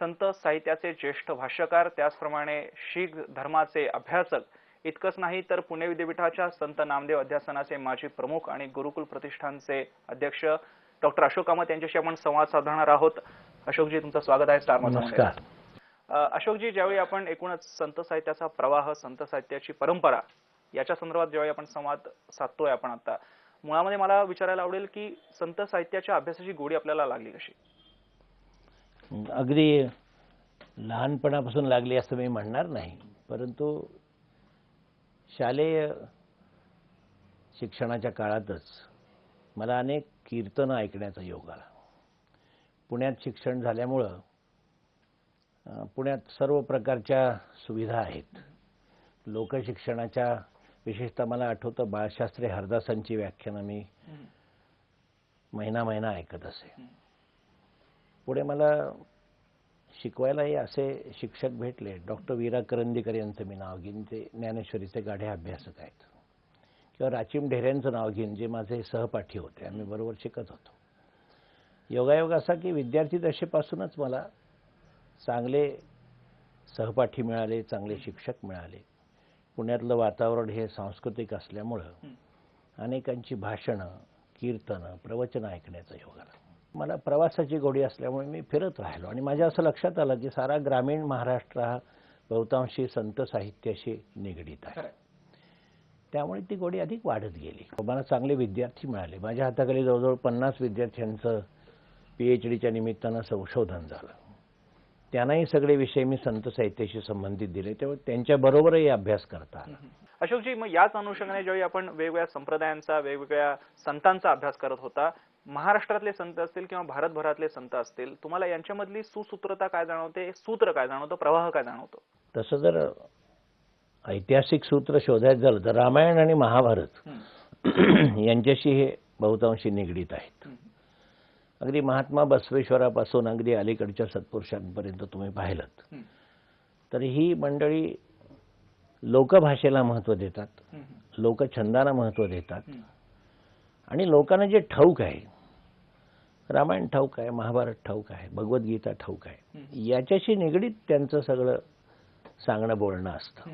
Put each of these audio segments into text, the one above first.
संत साहित्याचे ज्येष्ठ भाष्यकार त्याचप्रमाणे शीख धर्माचे अभ्यासक इतकंच नाही तर पुणे विद्यापीठाच्या संत नामदेव अध्यासनाचे माजी प्रमुख आणि गुरुकुल प्रतिष्ठानचे अध्यक्ष डॉक्टर अशोक कामत यांच्याशी आपण संवाद साधणार आहोत. अशोकजी तुमचं स्वागत आहे स्टार नमस्कार. अशोकजी ज्यावेळी आपण एकूणच संत साहित्याचा प्रवाह संत साहित्याची परंपरा याच्या संदर्भात ज्यावेळी आपण संवाद साधतोय आपण आता मुळामध्ये मला विचारायला आवडेल की संत साहित्याच्या अभ्यासाची गोडी आपल्याला लागली कशी? अगदी लहानपणापासून लागली असं मी म्हणणार नाही. परंतु शालेय शिक्षणाच्या काळातच मला अनेक कीर्तनं ऐकण्याचा योग आला. पुण्यात शिक्षण झाल्यामुळं पुण्यात सर्व प्रकारच्या सुविधा आहेत. लोकशिक्षणाच्या विशेषतः मला आठवतं बाळशास्त्री हरदासांची व्याख्यानं मी महिना महिना ऐकत असे. पुढे मला शिकवायलाही असे शिक्षक भेटले. डॉक्टर वीरा करंदीकर यांचं मी नाव घेईन ते ज्ञानेश्वरीचे गाढे अभ्यासक आहेत. किंवा राचिम ढेऱ्यांचं नाव घेईन जे माझे सहपाठी होते. आम्ही बरोबर शिकत होतो. योगायोग असा की विद्यार्थी दशेपासूनच मला चांगले सहपाठी मिळाले चांगले शिक्षक मिळाले. पुण्यातलं वातावरण हे सांस्कृतिक असल्यामुळं अनेकांची भाषणं कीर्तनं प्रवचनं ऐकण्याचा योग आला. मला प्रवासाची गोडी असल्यामुळे मी फिरत राहिलो. आणि माझ्या असं लक्षात आलं की सारा ग्रामीण महाराष्ट्र हा बहुतांशी संत साहित्याशी निगडीत आहे. त्यामुळे ती गोडी अधिक वाढत गेली. मला चांगले विद्यार्थी मिळाले. माझ्या हाताखाली जवळजवळ पन्नास विद्यार्थ्यांचं पी एच डीच्या निमित्तानं संशोधन झालं. त्यांनाही सगळे विषय मी संत साहित्याशी संबंधित दिले. तेव्हा त्यांच्याबरोबरही अभ्यास करता आला. अशोकजी मग याच अनुषंगाने ज्यावेळी आपण वेगवेगळ्या संप्रदायांचा वेगवेगळ्या संतांचा अभ्यास करत होता महाराष्ट्रातले संत असतील किंवा भारतभरातले संत असतील तुम्हाला यांच्यामधली सुसूत्रता काय जाणवते? सूत्र काय जाणवतं? प्रवाह काय जाणवतो? तसं जर ऐतिहासिक सूत्र शोधायचं झालं तर रामायण आणि महाभारत यांच्याशी हे बहुतांशी निगडीत आहेत. अगदी महात्मा बसवेश्वरापासून अगदी अलीकडच्या सत्पुरुषांपर्यंत तुम्ही पाहिलं तर ही मंडळी लोकभाषेला महत्त्व देतात. लोकछंदाला महत्त्व देतात. आणि लोकांना जे ठाऊक आहे रामायण ठाऊक आहे महाभारत ठाऊक आहे भगवद्गीता ठाऊक आहे. याच्याशी निगडीत त्यांचं सगळं सांगणं बोलणं असतं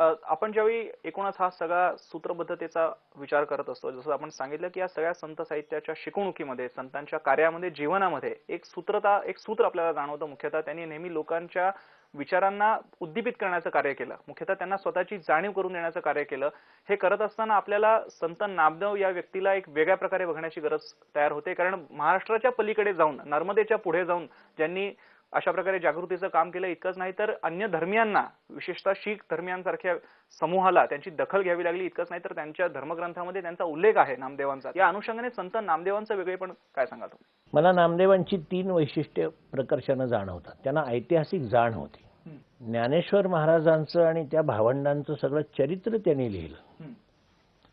आपण ज्यावेळी एकूणच हा सगळा सूत्रबद्धतेचा विचार करत असतो जसं आपण सांगितलं की या सगळ्या संत साहित्याच्या शिकवणुकीमध्ये संतांच्या कार्यामध्ये जीवनामध्ये एक सूत्रता एक सूत्र आपल्याला जाणवतं. मुख्यतः त्यांनी नेहमी लोकांच्या विचारांना उद्दीपित करण्याचं कार्य केलं. मुख्यतः त्यांना स्वतःची जाणीव करून देण्याचं कार्य केलं. हे करत असताना आपल्याला संत नामदेव या व्यक्तीला एक वेगळ्या प्रकारे बघण्याची गरज तयार होते. कारण महाराष्ट्राच्या पलीकडे जाऊन नर्मदेच्या पुढे जाऊन ज्यांनी अशा प्रकारे जागृतीचं काम केलं. इतकंच नाही तर अन्य धर्मियांना विशेषतः शीख धर्मियांसारख्या समूहाला त्यांची दखल घ्यावी लागली. इतकंच नाही तर त्यांच्या धर्मग्रंथामध्ये त्यांचा उल्लेख आहे नामदेवांचा. या अनुषंगाने संत नामदेवांचं वेगळेपण काय सांगा तुम्ही? मला नामदेवांची तीन वैशिष्ट्य प्रकर्षानं जाणवतात. त्यांना ऐतिहासिक जाण होती. ज्ञानेश्वर महाराजांचं आणि त्या भावंडांचं सगळं चरित्र त्यांनी लिहिलं.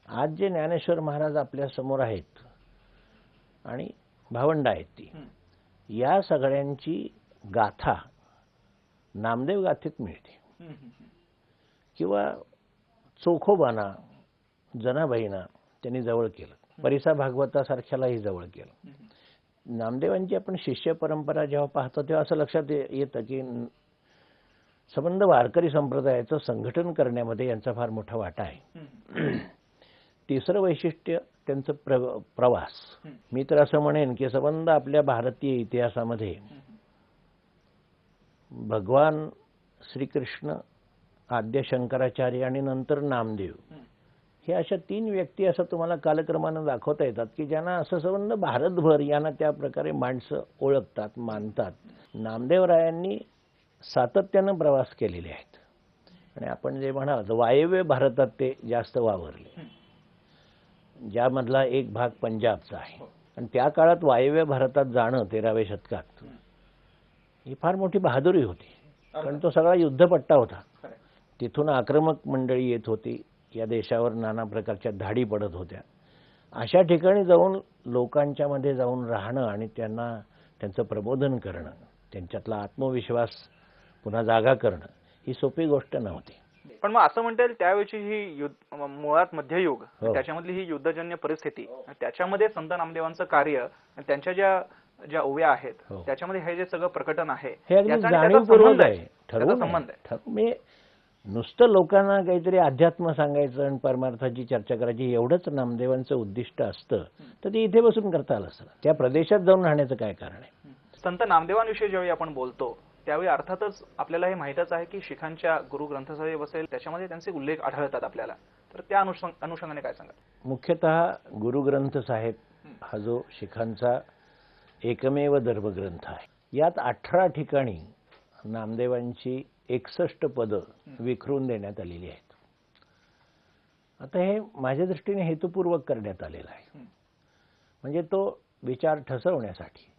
आज जे ज्ञानेश्वर महाराज आपल्यासमोर आहेत आणि भावंड आहेत ती या सगळ्यांची गाथा नामदेव गाथेत मिळते. किंवा चोखोबाना जनाबाईना त्यांनी जवळ केलं. परिसा भागवतासारख्यालाही जवळ केलं. नामदेवांची आपण शिष्य परंपरा जेव्हा पाहतो तेव्हा असं लक्षात येतं की संबंध वारकरी संप्रदायाचं संघटन करण्यामध्ये यांचा फार मोठा वाटा आहे. तिसरं वैशिष्ट्य त्यांचं प्र प्रवास. मी तर असं म्हणेन की संबंध आपल्या भारतीय इतिहासामध्ये भगवान श्रीकृष्ण आद्य शंकराचार्य आणि नंतर नामदेव. हे अशा तीन व्यक्ती असं तुम्हाला कालक्रमानं दाखवता येतात की ज्यांना असं संबंध भारतभर यांना त्या प्रकारे माणसं ओळखतात मानतात. नामदेवरायांनी सातत्यानं प्रवास केलेले आहेत. आणि आपण जे म्हणाल वायव्य भारतात ते जास्त वावरले. ज्यामधला एक भाग पंजाबचा आहे. आणि त्या काळात वायव्य भारतात जाणं तेराव्या शतकात. ही फार मोठी बहादुरी होती. कारण तो सगळा युद्धपट्टा होता. तिथून आक्रमक मंडळी येत होती. या देशावर नाना प्रकारच्या धाडी पडत होत्या. अशा ठिकाणी जाऊन लोकांच्या मध्ये जाऊन राहणं आणि त्यांना त्यांचं प्रबोधन करणं त्यांच्यातला आत्मविश्वास पुन्हा जागा करणं ही सोपी गोष्ट नव्हती. पण मग असं म्हणता येईल त्यावेळची ही युद्ध मुळात मध्ययुग हो. त्याच्यामधली ही युद्धजन्य परिस्थिती त्याच्यामध्ये संत नामदेवांचं कार्य त्यांच्या ज्या ज्या ओव्या आहेत हो. त्याच्यामध्ये हे जे सगळं प्रकटन आहे हे जाणीवपूर्वक संबंध आहे. संबंध आहे. नुसतं लोकांना काहीतरी अध्यात्म सांगायचं आणि परमार्थाची चर्चा करायची एवढंच नामदेवांचं उद्दिष्ट असतं. तर ते इथे बसून करता आलं असतं त्या प्रदेशात जाऊन राहण्याचं काय कारण आहे? संत नामदेवांविषयी ज्यावेळी आपण बोलतो त्यावेळी अर्थातच आपल्याला हे माहीतच आहे की शिखांच्या गुरु ग्रंथसाहेब असेल त्याच्यामध्ये त्यांचे उल्लेख आढळतात आपल्याला. तर त्या अनुषंग अनुषंगाने काय सांगाल? मुख्यतः गुरुग्रंथ साहेब हा जो शिखांचा एकमेव धर्मग्रंथ आहे. यात अठरा ठिकाणी नामदेवांची एकसष्ट पदं विखरून देण्यात आलेली आहेत. आता हे माझ्या दृष्टीने हेतुपूर्वक करण्यात आलेलं आहे. म्हणजे तो विचार ठसवण्यासाठी.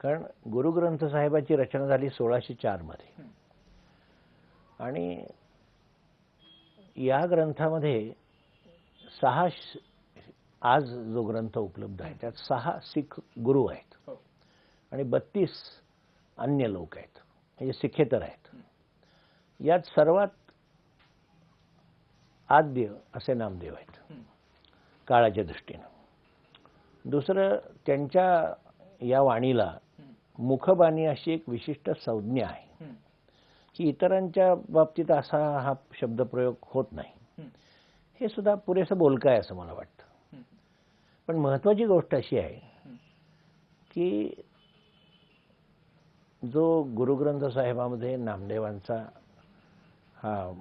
कारण गुरुग्रंथ साहेबाची रचना झाली सोळाशे चारमध्ये आणि या ग्रंथामध्ये सहा आज जो ग्रंथ उपलब्ध आहे त्यात सहा सिख गुरु आहेत. आणि बत्तीस अन्य लोक आहेत. म्हणजे सिखेतर आहेत. यात सर्वात आद्य असे नामदेव आहेत. काळाच्या दृष्टीनं. दुसरं त्यांच्या या वाणीला मुखबाणी अशी एक विशिष्ट संज्ञा आहे. की इतरांच्या बाबतीत असा हा शब्दप्रयोग होत नाही. हे सुद्धा पुरेसं बोलकं आहे असं मला वाटतं. पण महत्वाची गोष्ट अशी आहे की जो गुरुग्रंथ साहेबामध्ये नामदेवांचा हा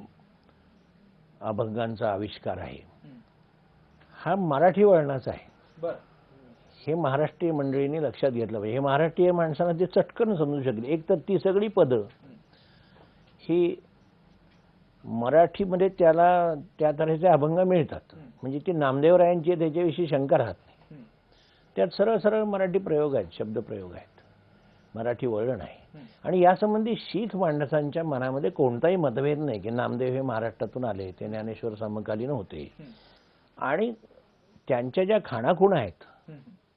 अभंगांचा आविष्कार आहे हा मराठी वळणाचा आहे. हे महाराष्ट्रीय मंडळींनी लक्षात घेतलं पाहिजे. हे महाराष्ट्रीय माणसांना ते चटकन समजू शकले. एक तर ती सगळी पदं ही मराठीमध्ये त्याला त्या तऱ्हेचे अभंग मिळतात. म्हणजे ते नामदेवरायांची त्याच्याविषयी शंका राहत नाही. त्यात सरळ सरळ मराठी प्रयोग आहेत शब्दप्रयोग आहेत. मराठी वळण आहे आणि यासंबंधी शीख माणसांच्या मनामध्ये कोणताही मतभेद नाही की नामदेव हे महाराष्ट्रातून आले ते ज्ञानेश्वर समकालीन होते. आणि त्यांच्या ज्या खाणाखुणा आहेत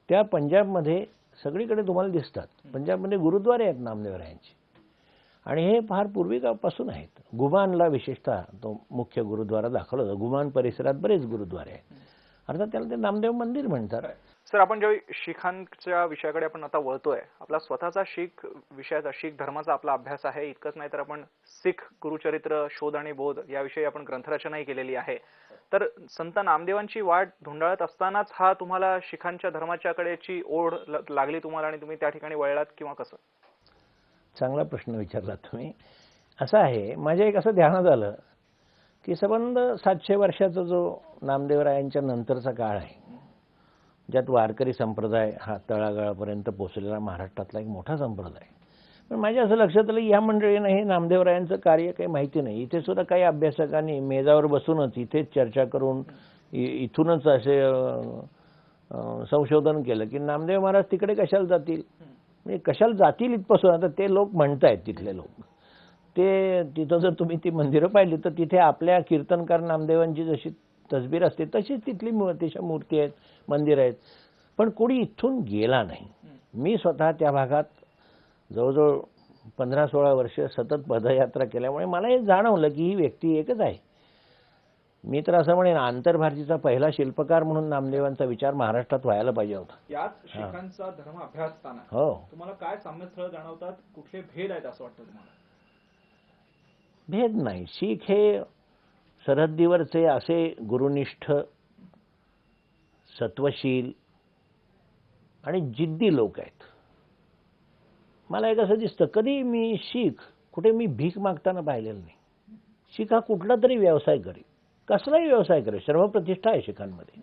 त्या पंजाबमध्ये सगळीकडे तुम्हाला दिसतात. पंजाबमध्ये गुरुद्वारे आहेत नामदेवरायांचे आणि हे फार पूर्वीपासून आहेत. गुमानला विशेषतः तो मुख्य गुरुद्वारा दाखवला होता. गुमान परिसरात बरेच गुरुद्वारे आहेत. अर्थात त्याला ते नामदेव मंदिर म्हणतात. सर आपण ज्यावेळी शिखांच्या विषयाकडे आपण आता वळतोय आपला स्वतःचा शीख विषयाचा शीख धर्माचा आपला अभ्यास आहे इतकंच नाही तर आपण सिख गुरुचरित्र शोध आणि बोध याविषयी आपण ग्रंथरचनाही केलेली आहे. तर संत नामदेवांची वाट धुंडाळत असतानाच हा तुम्हाला शिखांच्या धर्माच्याकडेची ओढ लागली तुम्हाला आणि तुम्ही त्या ठिकाणी वळलात किंवा कसं? चांगला प्रश्न विचारला तुम्ही. असं आहे माझ्या एक असं ध्यानात आलं की संबंध सातशे वर्षाचा जो नामदेवरायांच्या नंतरचा काळ आहे ज्यात वारकरी संप्रदाय हा तळागाळापर्यंत पोचलेला महाराष्ट्रातला एक मोठा संप्रदाय. पण माझ्या असं लक्षात आलं या मंडळीनं हे नामदेवरायांचं कार्य काही माहिती नाही. इथे सुद्धा काही अभ्यासकांनी मेजावर बसूनच इथेच चर्चा करून इथूनच असे संशोधन केलं की नामदेव महाराज तिकडे कशाला जातील? म्हणजे कशाला जातील इथपासून? आता ते लोक म्हणतायत तिथले लोक. ते तिथं जर तुम्ही ती मंदिरं पाहिली तर तिथे आपल्या कीर्तनकार नामदेवांची जशी तसबीर असते तशीच तिथली मूर्तीच्या मूर्ती आहेत मंदिर आहेत. पण कोणी इथून गेला नाही. मी स्वतः त्या भागात जवळजवळ पंधरा सोळा वर्ष सतत पदयात्रा केल्यामुळे मला हे जाणवलं की ही व्यक्ती एकच आहे. मी तर असं म्हणेन आंतरभारतीचा पहिला शिल्पकार म्हणून नामदेवांचा विचार महाराष्ट्रात व्हायला पाहिजे होता. शिखांचा धर्म अभ्यास असताना हो. तुम्हाला काय साम्यस्थळ जाणवतात? कुठले भेद आहेत असं वाटतं तुम्हाला? भेद नाही. शीख हे सरहद्दीवरचे असे गुरुनिष्ठ सत्वशील आणि जिद्दी लोक आहेत. मला एक असं दिसतं कधी मी शीख कुठे मी भीक मागताना पाहिलेलं नाही. शीख हा कुठला तरी व्यवसाय करेल कसलाही व्यवसाय करेल श्रमप्रतिष्ठा आहे शिखांमध्ये.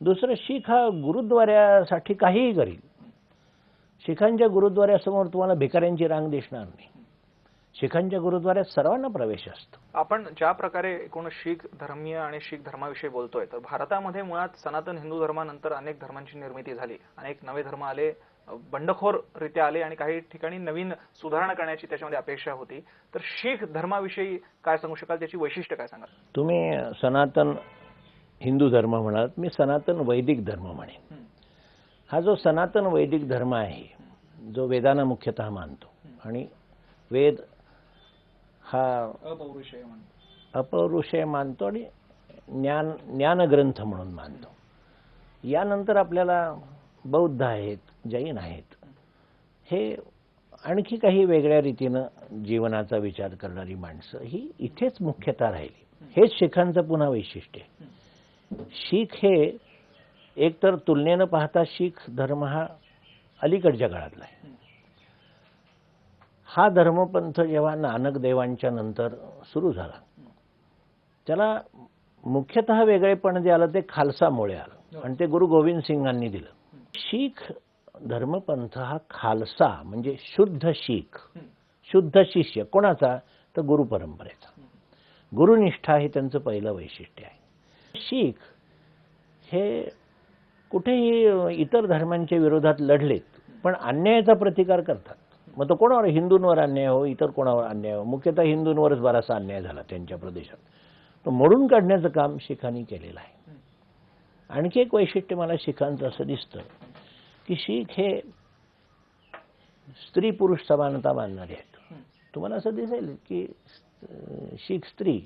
दुसरं शीख हा गुरुद्वाऱ्यासाठी काहीही करील. शिखांच्या गुरुद्वाऱ्यासमोर तुम्हाला भिकाऱ्यांची रांग दिसणार नाही. शिखांच्या गुरुद्वाऱ्यात सर्वांना प्रवेश असतो. आपण ज्या प्रकारे एकूण शीख धर्मीय आणि शीख धर्माविषयी बोलतोय तर भारतामध्ये मुळात सनातन हिंदू धर्मानंतर अनेक धर्मांची निर्मिती झाली. अनेक नवे धर्म आले बंडखोररित्या आले आणि काही ठिकाणी नवीन सुधारणा करण्याची त्याच्यामध्ये अपेक्षा होती. तर शीख धर्माविषयी काय सांगू शकाल? त्याची वैशिष्ट्य काय सांगाल? तुम्ही सनातन हिंदू धर्म म्हणाल मी सनातन वैदिक धर्म म्हणेन. हा. जो सनातन वैदिक धर्म आहे जो वेदांना मुख्यतः मानतो आणि वेद हा. अपौरुषेय म्हणतो. अपौरुषय मानतो आणि ज्ञान ज्ञानग्रंथ म्हणून मानतो. यानंतर आपल्याला बौद्ध आहेत जैन आहेत. हे आणखी काही वेगळ्या रीतीनं जीवनाचा विचार करणारी माणसं ही इथेच मुख्यतः राहिली. हेच शिखांचं पुन्हा वैशिष्ट्य आहे. शीख हे एकतर तुलनेनं पाहता शीख धर्म हा अलीकडच्या काळातला आहे. हा धर्मपंथ जेव्हा नानक देवांच्या नंतर सुरू झाला त्याला मुख्यतः वेगळेपण जे आलं ते खालसामुळे आलं. आणि ते गुरु गोविंद सिंगांनी दिलं. शीख धर्मपंथ हा खालसा म्हणजे शुद्ध शीख शुद्ध शिष्य कोणाचा? तर गुरु परंपरेचा. गुरुनिष्ठा हे त्यांचं पहिलं वैशिष्ट्य आहे. शीख हे कुठेही इतर धर्मांच्या विरोधात लढलेत पण अन्यायाचा प्रतिकार करतात. मग तो कोणावर? हिंदूंवर अन्याय हो इतर कोणावर अन्याय हो. मुख्यतः हिंदूंवरच बराचसा अन्याय झाला त्यांच्या प्रदेशात. तो मोडून काढण्याचं काम शिखांनी केलेलं आहे. आणखी एक वैशिष्ट्य मला शिखांचं असं दिसतं की शीख हे स्त्री पुरुष समानता मानणारे आहेत. तुम्हाला असं दिसेल की शीख स्त्री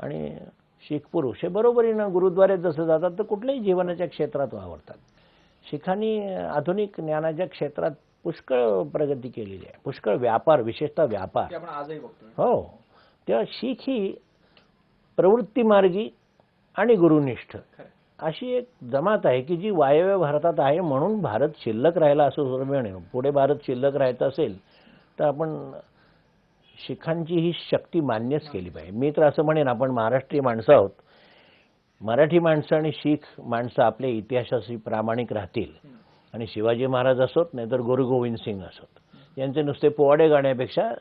आणि शीख पुरुष हे बरोबरीनं गुरुद्वारे जसं जातात तर कुठल्याही जीवनाच्या क्षेत्रात वावरतात. शिखांनी आधुनिक ज्ञानाच्या क्षेत्रात पुष्कळ प्रगती केलेली आहे. पुष्कळ व्यापार विशेषतः व्यापार. हो. तेव्हा शीख ही प्रवृत्तीमार्गी आणि गुरुनिष्ठ. अशी एक जमात आहे की जी वायव्य भारतात आहे म्हणून भारत शिल्लक राहिला असं आहे पुढे भारत शिल्लक राहायचं असेल तर आपण शिखांची ही शक्ती मान्यच केली पाहिजे. मी तर असं म्हणेन आपण महाराष्ट्रीय माणसं आहोत. मराठी माणसं आणि शीख माणसं आपल्या इतिहासाशी प्रामाणिक राहतील. आणि शिवाजी महाराज असोत नाहीतर गुरु गोविंद सिंग असोत. यांचे नुसते पोवाडे गाण्यापेक्षा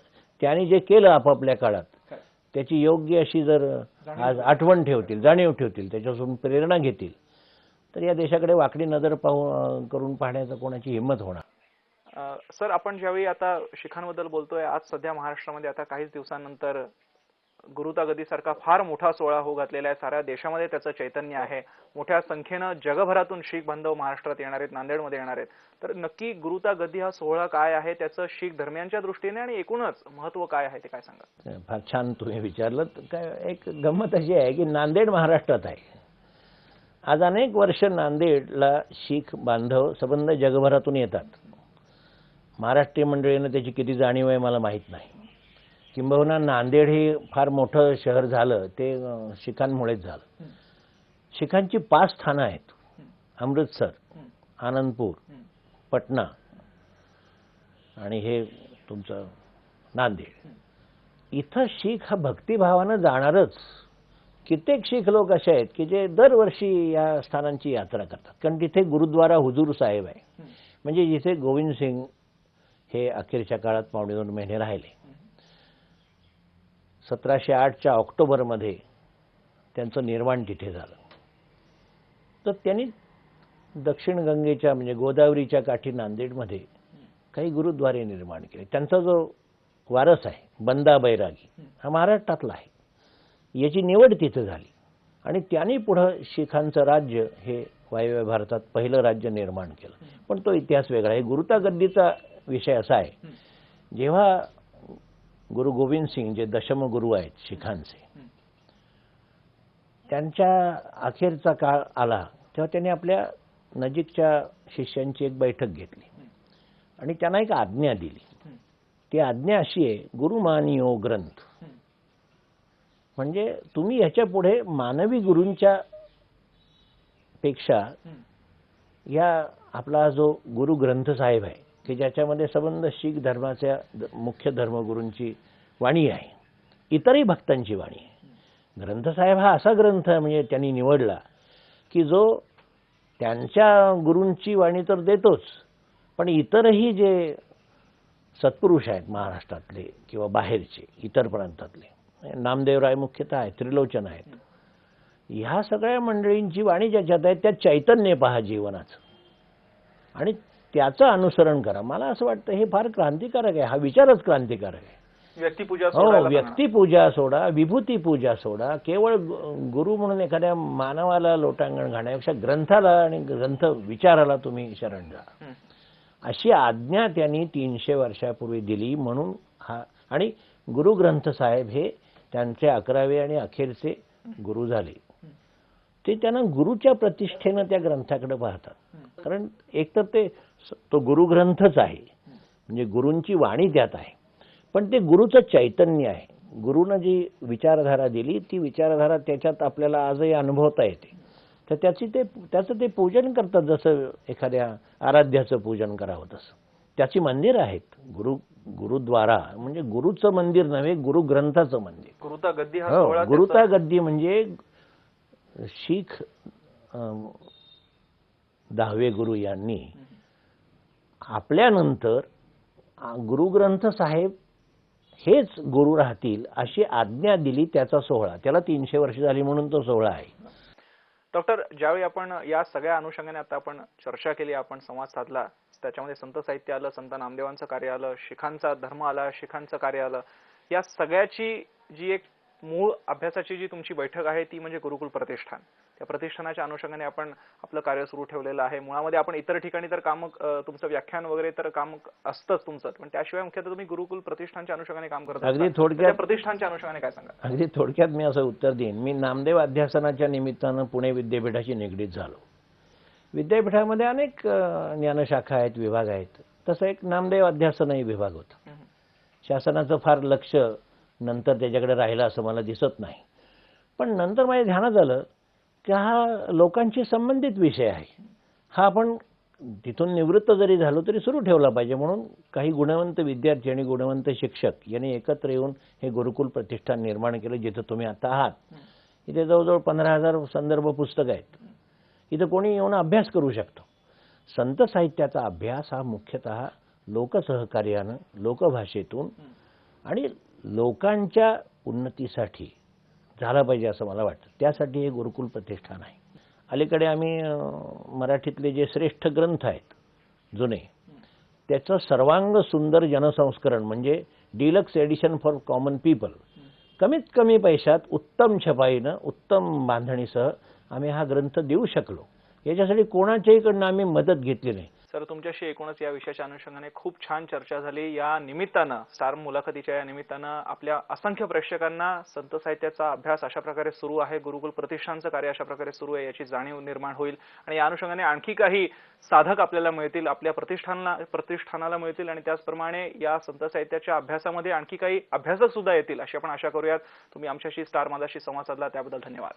त्यांनी जे केलं आपापल्या काळात त्याची योग्य अशी जर आज आठवण ठेवतील जाणीव ठेवतील त्याच्यापासून प्रेरणा घेतील तर या देशाकडे वाकडी नजर पाहू करून पाहण्याचं कोणाची हिंमत होणार? सर आपण ज्यावेळी आता शिखांबद्दल बोलतोय आज सध्या महाराष्ट्रामध्ये आता काहीच दिवसांनंतर गुरुतागदीसारखा फार मोठा सोहळा होऊ घातलेला आहे. साऱ्या देशामध्ये त्याचं चैतन्य आहे. मोठ्या संख्येनं जगभरातून शीख बांधव महाराष्ट्रात येणार आहेत नांदेडमध्ये येणार आहेत. तर नक्की गुरुतागदी हा सोहळा काय आहे? त्याचं शीख धर्मियांच्या दृष्टीने आणि एकूणच महत्त्व काय आहे ते काय सांगा? फार छान तुम्ही विचारलं. काय एक गंमत अशी आहे की नांदेड महाराष्ट्रात आहे. आज अनेक वर्ष नांदेडला शीख बांधव संबंध जगभरातून येतात. महाराष्ट्रीय मंडळीनं त्याची किती जाणीव आहे मला माहीत नाही. किंबहुना नांदेड हे फार मोठं शहर झालं ते शिखांमुळेच झालं. शिखांची पाच स्थानं आहेत. अमृतसर आनंदपूर पटना आणि हे तुमचं नांदेड. इथं शीख हा भक्तिभावानं जाणारच. कित्येक शीख लोक असे आहेत की जे दरवर्षी या स्थानांची यात्रा करतात. कारण तिथे गुरुद्वारा हुजूर साहेब आहे. म्हणजे जिथे गोविंद सिंग हे अखेरच्या काळात पावणे दोन महिने राहिले. सतराशे आठच्या ऑक्टोबरमध्ये त्यांचं निर्माण तिथे झालं. तर त्यांनी दक्षिण गंगेच्या म्हणजे गोदावरीच्या काठी नांदेडमध्ये काही गुरुद्वारे निर्माण केले. त्यांचा जो वारस आहे बंदा बैरागी हा महाराष्ट्रातला आहे. याची निवड तिथं झाली. आणि त्यांनी पुढं शिखांचं राज्य हे वायव्य भारतात पहिलं राज्य निर्माण केलं. पण तो इतिहास वेगळा आहे. गुरुतागद्दीचा विषय असा आहे. जेव्हा गुरु गोविंद सिंग जे दशम गुरु आहेत शिखांचे. त्यांच्या अखेरचा काळ आला तेव्हा त्यांनी आपल्या नजीकच्या शिष्यांची एक बैठक घेतली. आणि त्यांना एक आज्ञा दिली. ती आज्ञा अशी आहे गुरुमानियो ग्रंथ. म्हणजे तुम्ही ह्याच्या पुढे मानवी गुरूंच्या पेक्षा या आपला जो गुरु ग्रंथ साहेब आहे की ज्याच्यामध्ये संबंध शीख धर्माच्या मुख्य धर्मगुरूंची वाणी आहे. इतरही भक्तांची वाणी आहे. ग्रंथसाहेब हा असा ग्रंथ म्हणजे त्यांनी निवडला की जो त्यांच्या गुरूंची वाणी तर देतोच पण इतरही जे सत्पुरुष आहेत महाराष्ट्रातले किंवा बाहेरचे इतर प्रांतातले नामदेवराय मुख्यतः आहेत त्रिलोचन आहेत ह्या सगळ्या मंडळींची वाणी ज्याच्यात आहे त्या चैतन्य पहा जीवनाचं. आणि त्याचं अनुसरण करा. मला असं वाटतं हे फार क्रांतिकारक आहे. हा विचारच क्रांतिकारक आहे. व्यक्तिपूजा हो. व्यक्तिपूजा सोडा विभूती पूजा सोडा. केवळ गुरु म्हणून एखाद्या मानवाला लोटांगण घालण्यापेक्षा ग्रंथाला आणि ग्रंथ विचाराला तुम्ही शरण जा. अशी आज्ञा त्यांनी तीनशे वर्षापूर्वी दिली म्हणून हा आणि गुरु ग्रंथ साहेब हे त्यांचे अकरावे आणि अखेरचे गुरु झाले. ते त्यांना गुरुच्या प्रतिष्ठेनं त्या ग्रंथाकडे पाहतात. कारण एकतर ते तो गुरुग्रंथच आहे. म्हणजे गुरूंची वाणी त्यात आहे. पण ते गुरुचं चैतन्य आहे. गुरुनं जी विचारधारा दिली ती विचारधारा त्याच्यात आपल्याला आजही अनुभवता येते. तर त्याची ते त्याचं ते पूजन करतात जसं एखाद्या आराध्याचं पूजन करावं तसं. त्याची मंदिर आहेत. गुरु गुरुद्वारा म्हणजे गुरुचं मंदिर नव्हे गुरुग्रंथाचं मंदिर. गुरुता गद्दी हा गुरुता गद्दी म्हणजे शीख दहावे गुरु यांनी आपल्यानंतर गुरुग्रंथ साहेब हेच गुरु राहतील अशी आज्ञा दिली त्याचा सोहळा. त्याला तीनशे वर्ष झाली म्हणून तो सोहळा आहे. डॉक्टर ज्यावेळी आपण या सगळ्या अनुषंगाने आता आपण चर्चा केली आपण संवाद साधला त्याच्यामध्ये संत साहित्य आलं संत नामदेवांचं कार्य आलं शिखांचा धर्म आला शिखांचं कार्य आलं या सगळ्याची जी एक मूळ अभ्यासाची जी तुमची बैठक आहे ती म्हणजे गुरुकुल प्रतिष्ठान. त्या प्रतिष्ठानाच्या अनुषंगाने आपण आपलं कार्य सुरू ठेवलेलं आहे. मुळामध्ये आपण इतर ठिकाणी तर काम तुमचं व्याख्यान वगैरे तर काम असतंच तुमचं. पण त्याशिवाय मुख्यतः तुम्ही गुरुकुल प्रतिष्ठानच्या अनुषंगाने काम करत अगदी. थोडक्यात- प्रतिष्ठानच्या अनुषंगाने काय सांगा अगदी थोडक्यात मी असं उत्तर देईन. मी नामदेव अध्यासनाच्या निमित्तानं पुणे विद्यापीठाशी निगडीत झालो. विद्यापीठामध्ये अनेक ज्ञानशाखा आहेत विभाग आहेत. तसं एक नामदेव अध्यासनही विभाग होता. शासनाचं फार लक्ष नंतर त्याच्याकडे राहिलं असं मला दिसत नाही. पण नंतर माझ्या ध्यानात आलं की हा लोकांशी संबंधित विषय आहे. हा आपण तिथून निवृत्त जरी झालो तरी सुरू ठेवला पाहिजे. म्हणून काही गुणवंत विद्यार्थी आणि गुणवंत शिक्षक यांनी एकत्र येऊन हे गुरुकुल प्रतिष्ठान निर्माण केलं जिथं तुम्ही आता आहात. इथे जवळजवळ पंधरा हजार संदर्भ पुस्तकं आहेत. इथं कोणी येऊन अभ्यास करू शकतो. संत साहित्याचा अभ्यास हा मुख्यतः लोकसहकार्यानं लोकभाषेतून आणि लोकांच्या उन्नतीसाठी झाला पाहिजे असं मला वाटतं. त्यासाठी हे गुरुकुल प्रतिष्ठान आहे. अलीकडे आम्ही मराठीतले जे श्रेष्ठ ग्रंथ आहेत जुने त्याचं सर्वांग सुंदर जनसंस्करण म्हणजे deluxe edition for common people कमीत कमी पैशात उत्तम छपाईनं उत्तम बांधणीसह आम्ही हा ग्रंथ देऊ शकलो. याच्यासाठी कोणाच्याहीकडनं आम्ही मदत घेतली नाही. तर तुमच्याशी एकूणच या विषयाच्या अनुषंगाने खूप छान चर्चा झाली. या निमित्तानं स्टार मुलाखतीच्या या निमित्तानं आपल्या असंख्य प्रेक्षकांना संत साहित्याचा अभ्यास अशा प्रकारे सुरू आहे. गुरुकुल प्रतिष्ठानचं कार्य अशा प्रकारे सुरू आहे याची जाणीव निर्माण होईल. आणि या अनुषंगाने आणखी काही साधक आपल्याला मिळतील आपल्या प्रतिष्ठानला प्रतिष्ठानाला मिळतील आणि त्याचप्रमाणे या संत साहित्याच्या अभ्यासामध्ये आणखी काही अभ्यासक सुद्धा येतील अशी आपण आशा करूयात. तुम्ही आमच्याशी स्टार माझाशी संवाद साधला त्याबद्दल धन्यवाद.